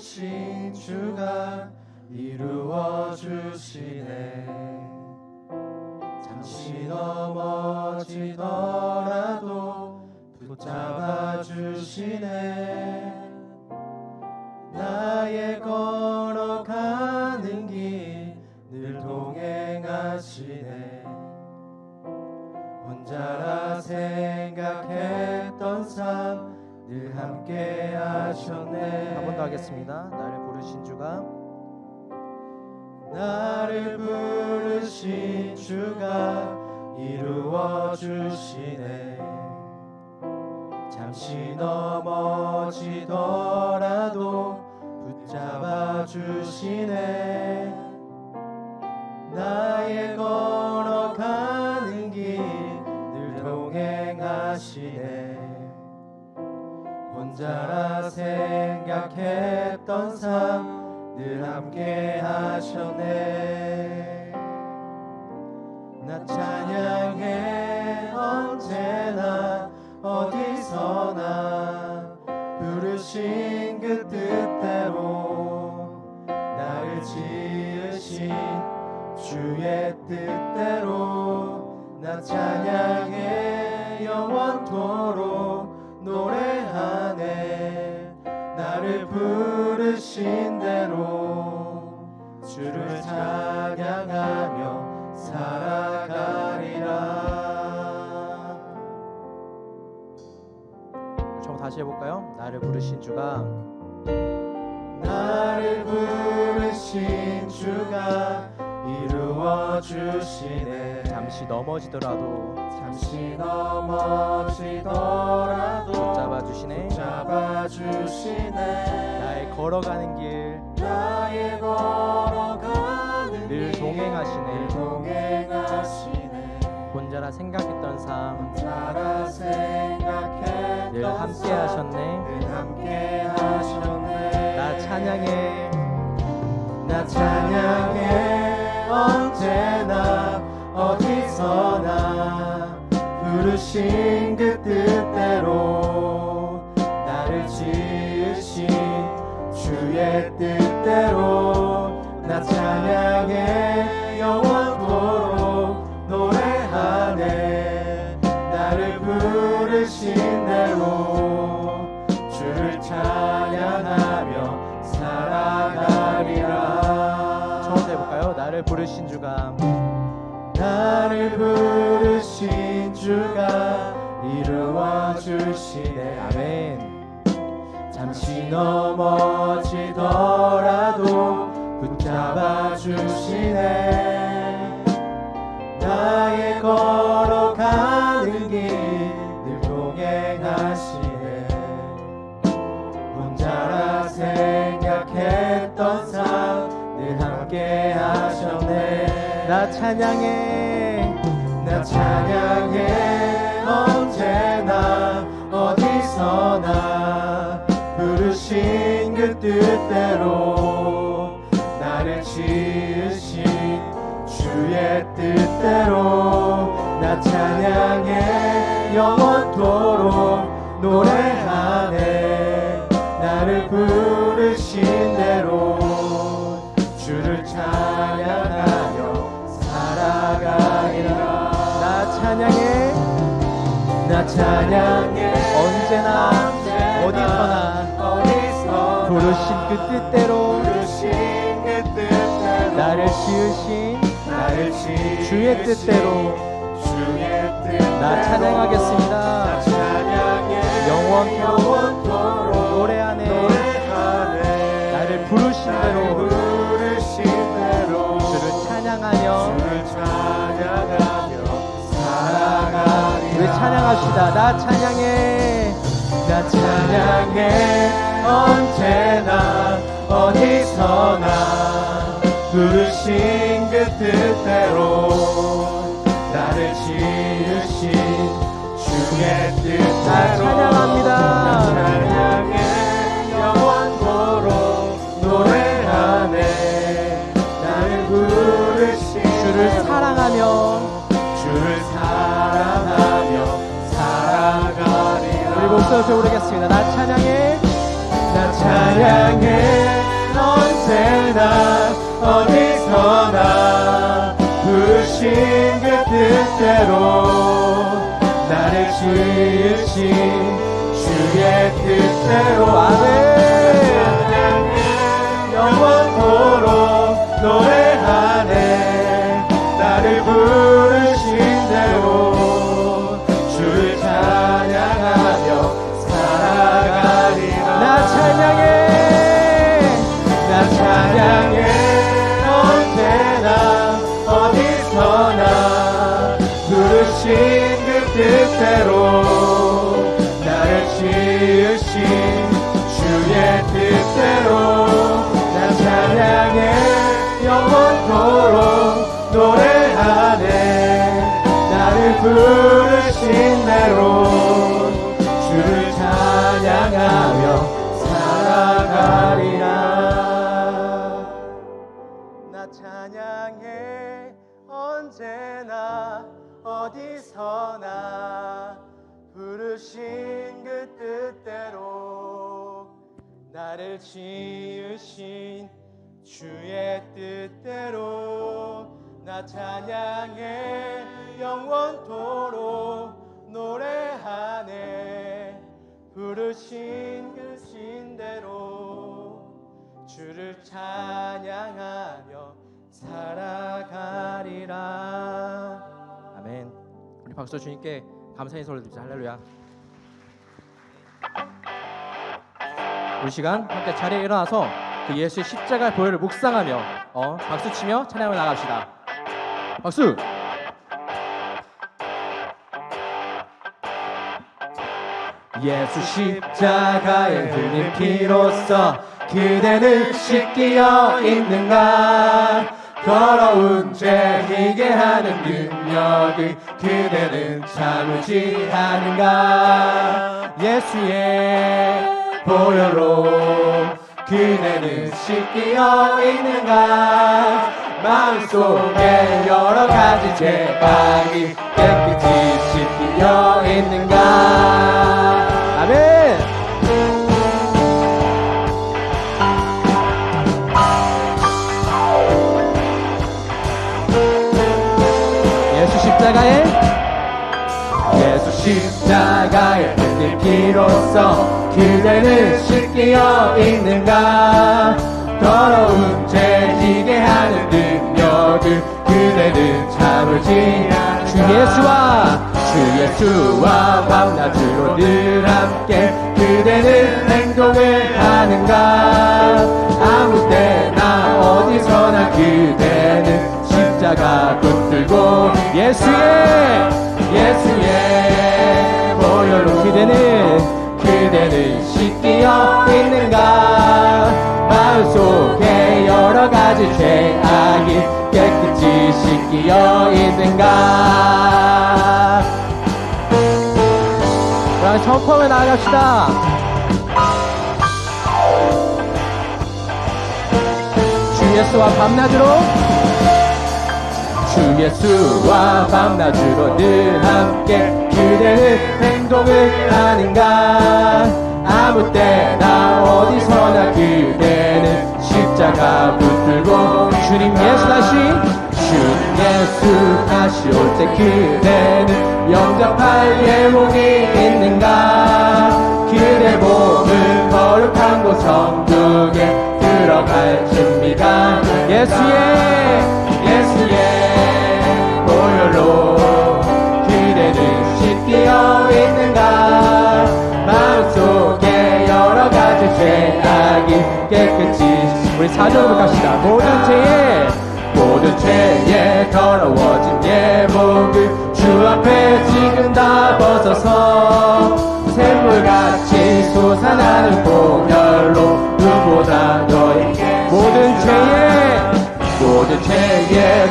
부르신 주가 이루어 주시네. 잠시 넘어지더라도 붙잡아 주시네. 나의 걸어가는 길 늘 동행하시네. 혼자라 생각했던 삶 늘 함께 하셨네. 한 번 더 하겠습니다. 나를 부르신 주가. 나를 부르신 주가 이루어 주시네. 잠시 넘어지더라도 살아가리라. 처음 다시 해볼까요? 나를 부르신 주가. 나를 부르신 주가 이루어 주시네. 잠시 넘어지더라도 잠시 넘어지더라도 붙잡아 주시네. 잡아 주시네. 나의 걸어가는 길. 늘 나의 걸어가는 길. 동행하시네. 동행하시네. 혼자라 생각했던 삶. 늘 나라 생각했던 함께 하셨네. 늘 함께 하셨네. 나 찬양해. 나 찬양해. 언제나 어디서나 부르신 그 뜻대 넘어지더라도 붙잡아 주시네. 나의 걸어가는 길 늘 동행하시네. 혼자라 생각했던 삶 늘 함께 하셨네. 나 찬양해 나 찬양해 언제 부르신 그 뜻대로 나를 지으신 주의 뜻대로 나 찬양해 영원토록 노래하네. 나를 부르신 대로 주를 찬양하며 살아가리라. 나 찬양해. 나 찬양해. 언제나 어디서나. 어디서 부 부르신 그 뜻대로 나를 지으신 나를 지으신 주의 뜻대로 나 찬양하겠습니다. 영원토록 노래하네. 나를 부르신 대로 주를 찬양하며 우리 찬양합시다 나 찬양해 나 찬양해 언제나 어디서나 부르신 그 뜻대로 나를 지으신 주의 뜻대로 나 찬양합니다. 나 찬양해 영원토록 노래하네. 나를 부르신 주를 사랑하며 주를 사랑하며 살아가리라. 우리 목소리로 부르겠습니다. 나 찬양해 나 찬양해. 언제나 어디서나 부르신 그 뜻대로 나를 지으신 주의 뜻대로. 아멘 영원토록 노래하네. 나를 부르신 대로 주를 찬양하며 살아가리라. 나 찬양해. 언제나 어디서나 부르신 그 뜻대로 나를 지으신 주의 뜻대로 나 찬양해 영원토록 노래하네. 부르신 그 신대로 주를 찬양하며 살아가리라. 아멘. 우리 박수 주님께 감사 인사를 드리자 할렐루야. 우리 시간 함께 자리에 일어나서 그 예수의 십자가 보혈을 묵상하며 어, 박수 치며 찬양을 나갑시다. 박수! 예수 십자가에 흘린 피로써 그대는 씻기어 있는가 더러운 죄 희게 하는 능력을 그대는 참으지 않은가. 예수의 보혈로 그대는 씻기어 있는가? 마음속에 여러 가지 죄악이 깨끗이 씻기어 있는가? 아멘! 예수 십자가에? 예수 십자가에 피로써 그대는 씻기어 있는가? 더러운 죄 지게 하는 능력을 그대는 참을지 주 예수와 주 예수와 밤낮으로 늘 함께 그대는 행동을 하는가? 아무 때나 어디서나 그대는 십자가 붙들고 예수의 예수의 보혈로 그대는 그대는 씻기어 있는가? 마음속에 여러 가지 죄악이 깨끗이 씻기어 있는가? 우리 전포하며 나아갑시다. 주 예수와 밤낮으로 주 예수와 밤낮으로 늘 함께 그대는 행동을 하는가? 아무 때나 어디서나 그대는 십자가 붙들고 주님 예수 다시 주님 예수 다시 올 때 그대는 영접할 예목이 있는가? 그대 몸은 거룩한 곳 천국에 들어갈 준비가 예수의 보혈로 그대는 씻기어 있는가? 마음속에 여러 가지 죄악이 깨끗이 우리 사절로 갑시다. 모든 죄에 모든 죄에 더러워진 예복을 주 앞에 지금 다 벗어서 샘물같이 솟아나는 보혈로 누구보다 너에게 모든 죄에 모든 죄에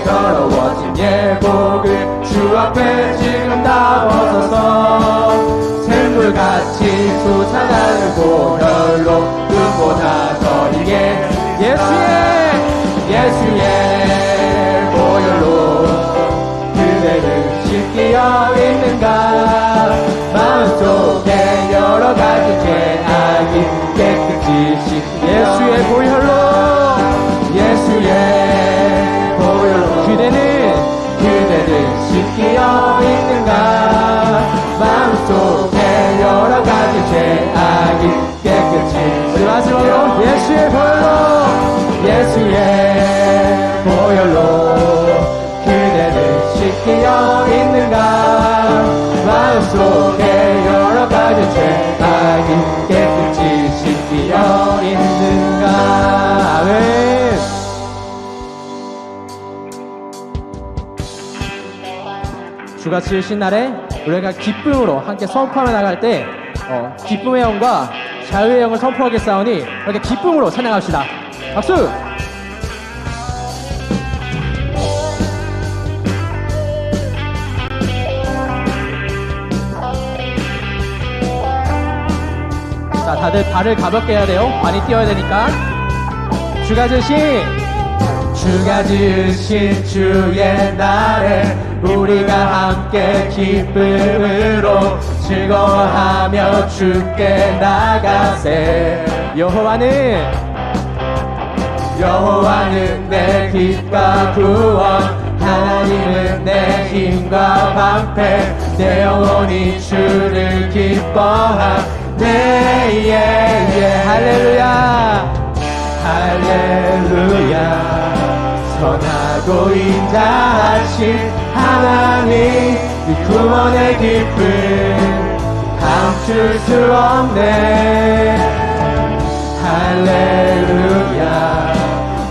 더러워진 예 복을 주 앞에 지금 다 벗어서 샘물같이 솟아나는 보혈로 누구보다 너에게 예수의 예수의 보혈로 그대를 씻기어 있는가? 마음속에 여러 가지 죄악이 깨끗이 별로 그대를 지키어 있는가? 마음속에 여러 가지 죄악이 깨끗이 지키어 있는가? 아멘 주가 지으신 날에 우리가 기쁨으로 함께 선포하며 나갈 때 어, 기쁨의 영과 자유의 영을 선포하게 싸우니 이렇게 기쁨으로 찬양합시다. 박수! 다들 발을 가볍게 해야 돼요. 많이 뛰어야 되니까. 주가 지으신 주가 지으신 주의 날에 우리가 함께 기쁨으로 즐거워하며 주께 나가세 여호와는 여호와는 내 빛과 구원 하나님은 내 힘과 방패 내 영혼이 주를 기뻐하 네 예, 할렐루야. 할렐루야. 선하고 인자하신 하나님 이 구원의 기쁨 감출 수 없네. 할렐루야.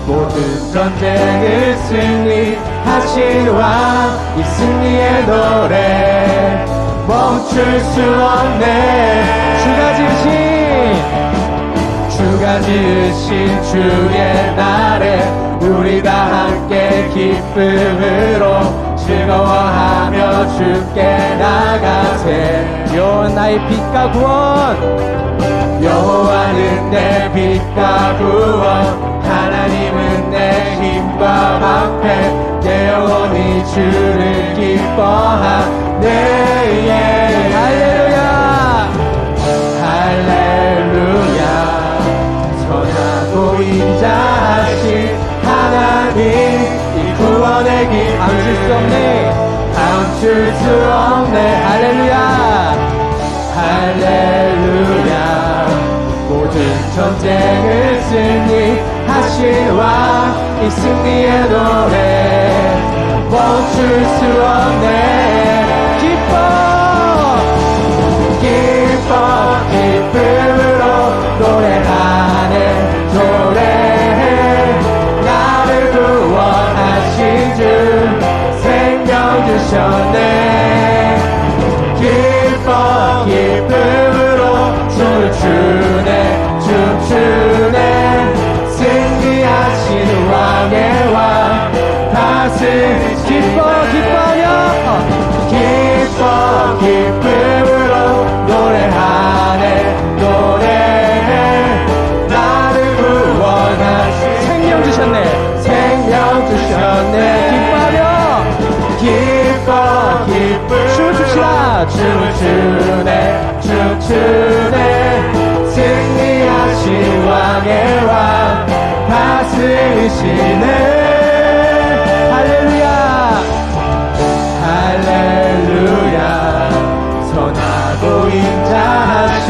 모든 전쟁을 승리하신 왕 이 승리의 노래 멈출 수 없네. 주가 지으신 주가 지으신 주의 날에 우리가 함께 기쁨으로 즐거워하며 주께 나가세. 여호와 나의 빛과 구원. 여호와는 내 빛과 구원. 하나님은 내 힘과 방패. 내 영혼이 주를 기뻐하 감출 수 없네. 감출 수 없네. 할렐루야. 할렐루야. 모든 전쟁을 승리하신 왕이 승리의 노래. 멈출 수 없네 기뻐 기쁨으로 노래하네 노래해 나를 구원하신 주 생명 주셨네. 기뻐 기쁨으로 춤추네 춤추 춤을 추네 춤추네. 승리하신 왕의 왕 다스리시네. 할렐루야. 할렐루야. 선하고 인자하신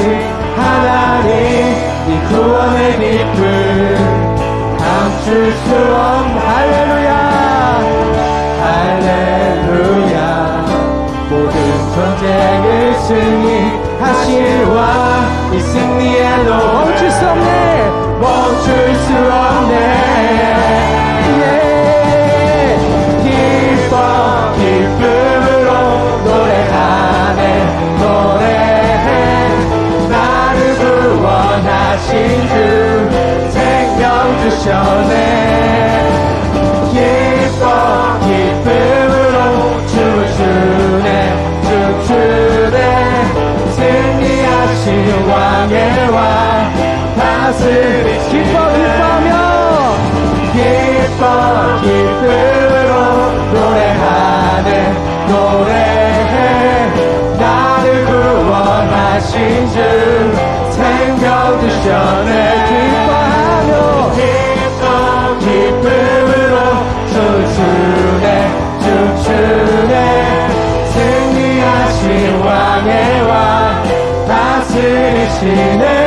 하나님 이 구원의 기쁨 감출 수 없는 할렐루야 승리하신 왕 다스리 기뻐 기뻐하며 기뻐 기쁨으로 노래하네 노래해 나를 구원하신 주 생명 주셨네 기뻐하며 기뻐 기쁨으로 춤추네 춤추네 승리하신 왕의 왕 다스리시네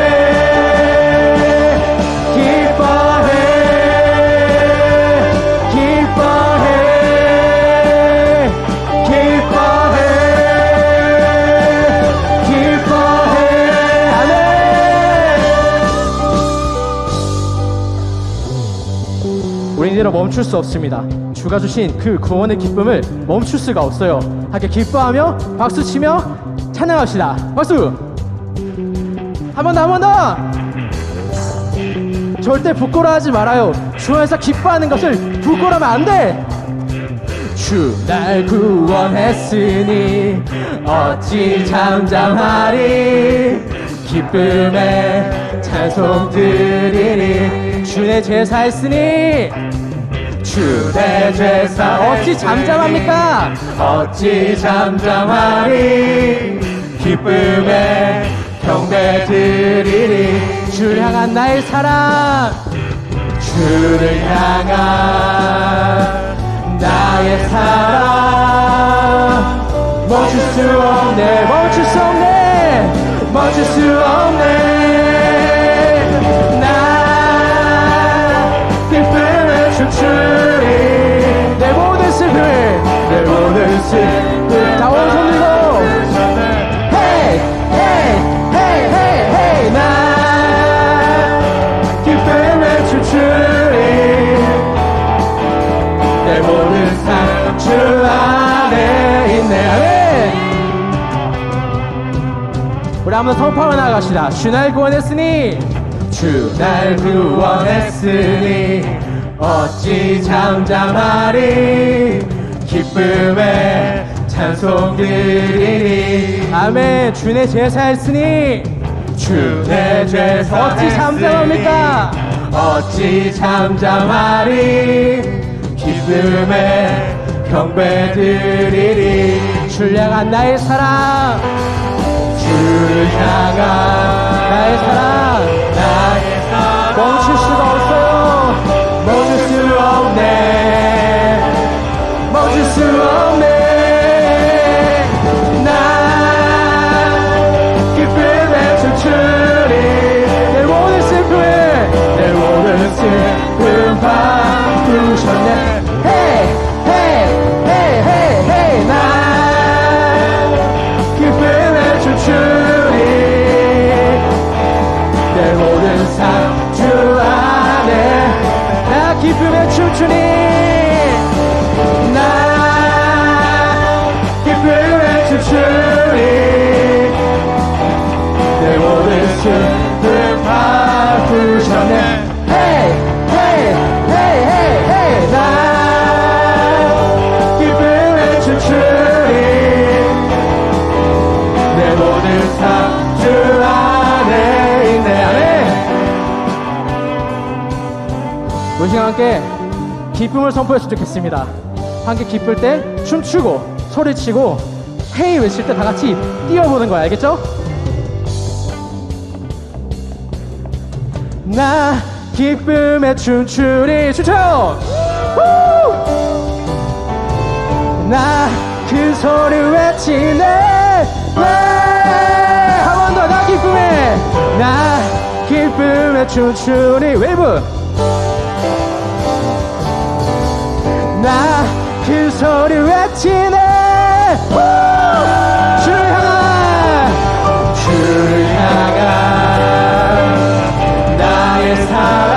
이대로 멈출 수 없습니다. 주가 주신 그 구원의 기쁨을 멈출 수가 없어요. 함께 기뻐하며 박수 치며 찬양합시다. 박수! 한 번 더, 한 번 더! 절대 부끄러워하지 말아요. 주 안에서 기뻐하는 것을 부끄러우면 안 돼! 주 날 구원했으니 어찌 잠잠하리 기쁨에 찬송 드리리 주의 제사 했으니 주의 제사. 어찌 잠잠합니까? 어찌 잠잠하리 기쁨에 경배 드리리. 주를 향한 나의 사랑. 주를 향한 나의 사랑. 멈출 수 없네. 멈출 수 없네. 멈출 수 없네. 내 모든 슬픔을 내 모든 슬픔 다 오른손 들고. 헤이 헤이 헤이 헤이 헤이 나. 기쁨을 춤추리 내 모든 삶주 안에 있네. 아멘 우리 한번 선포하며 나아갑시다. 주날 구원했으니. 주날 구원했으니. 어찌 잠잠하리 기쁨에 찬송 드리리. 아멘. 주내 제사했으니. 주내 제사 어찌 잠잠합니까? 어찌 잠잠하리? 기쁨에 경배 드리리. 줄 향한 나의 사랑. 주를 향한 나의 사랑. 나의 사랑. 멈출 수가 없어요. 멈출 수 없네 내 모든 삶 주 안에 있네. 아멘. 우리 시간 함께 기쁨을 선포했으면 좋겠습니다. 함께 기쁠 때 춤추고 소리치고 헤이 외칠 때 다 같이 뛰어보는 거야. 알겠죠? 나 기쁨에 춤추리 춤춰요! 나큰 소리 외치네 한 번 더 나 기쁨에. 나 기쁨에 춤추니 웨이브. 나큰 소리 외치네 주를 향한 주를 향한 나의 사랑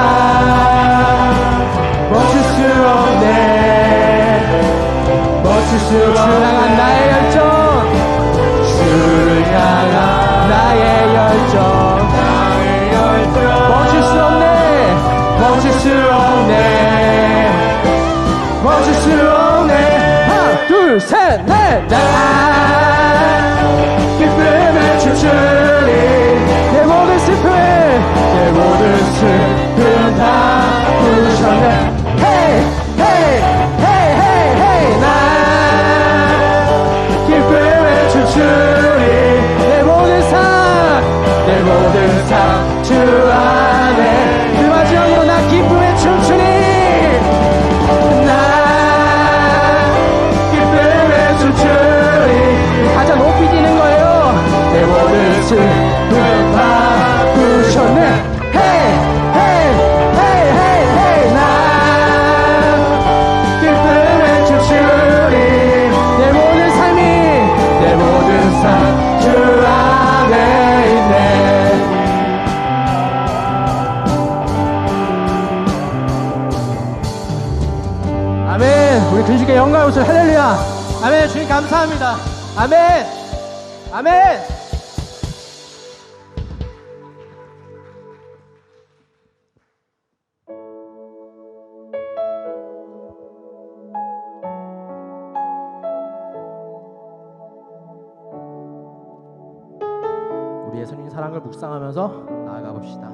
우리 예수님 사랑을 묵상하면서 나아가 봅시다.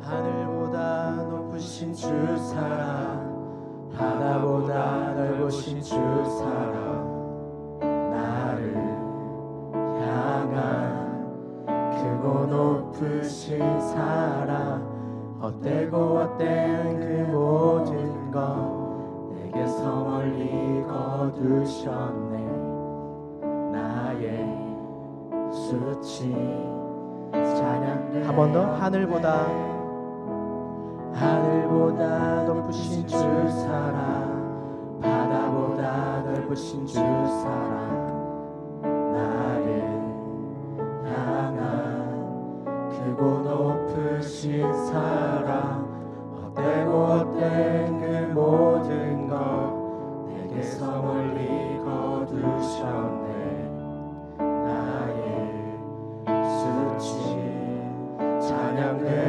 하늘보다 높으신 주 사랑 바다보다 넓으신 주 사랑 높으신 사랑 헛되고 헛된 그 모든 것 내게서 멀리 거두셨네 나의 수치 찬양 한번 더 하늘보다. 하늘보다 높으신 주 사랑. 바다보다 넓으신 주 사랑. 나를 향한 크고 높으신 사랑. 헛되고 헛된 그 모든 것 내게서 멀리 거두셨네 찬양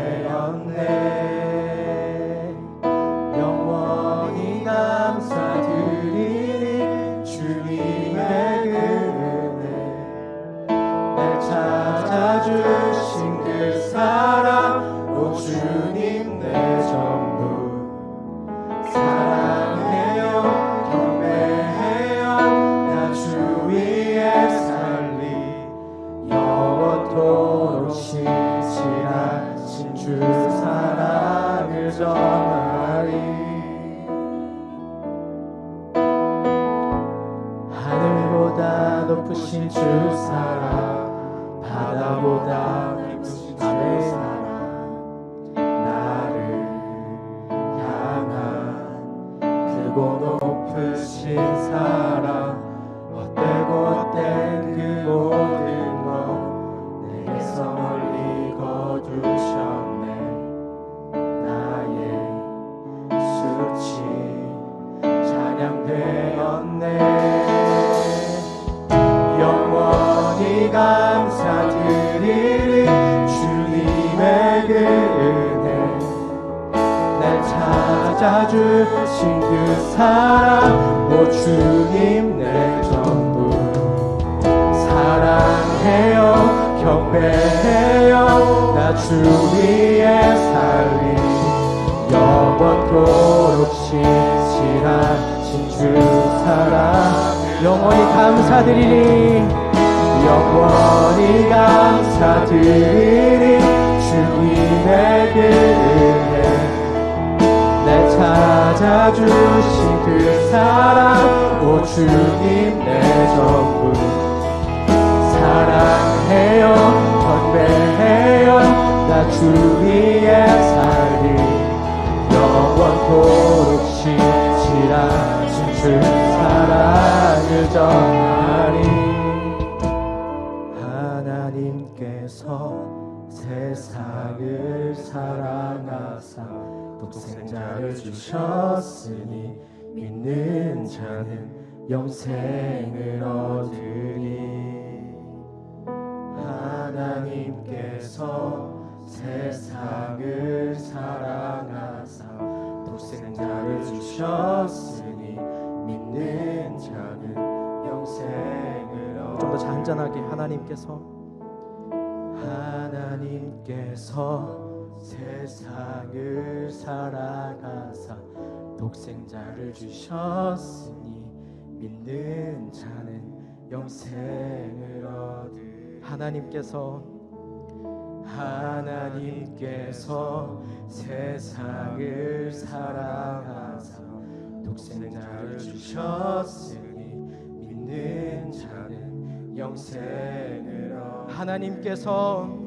높으신 주 사랑 바다보다 깊으신 주 사랑 감사드리리 영원히 감사드리리 주님의 그 은혜. 날 찾아주신 그 사랑 오 주님 내 전부. 사랑해요 경배해요 나 주 위에 살리. 영원토록 신실하신 주 사랑을 전 사랑하사 독생자를 주셨으니 믿는 자는 영생을 얻으니 하나님께서 세상을 사랑하사 독생자를 주셨으니 믿는 자는 영생을 얻으니 좀더 잔잔하게 하나님께서. 하나님께서 세상을 사랑하사 독생자를 주셨으니 믿는 자는 영생을 얻으 하나님께서 하나님께서 세상을 사랑하사 독생자를 주셨으니 믿는 자는 영생을 얻 하나님께서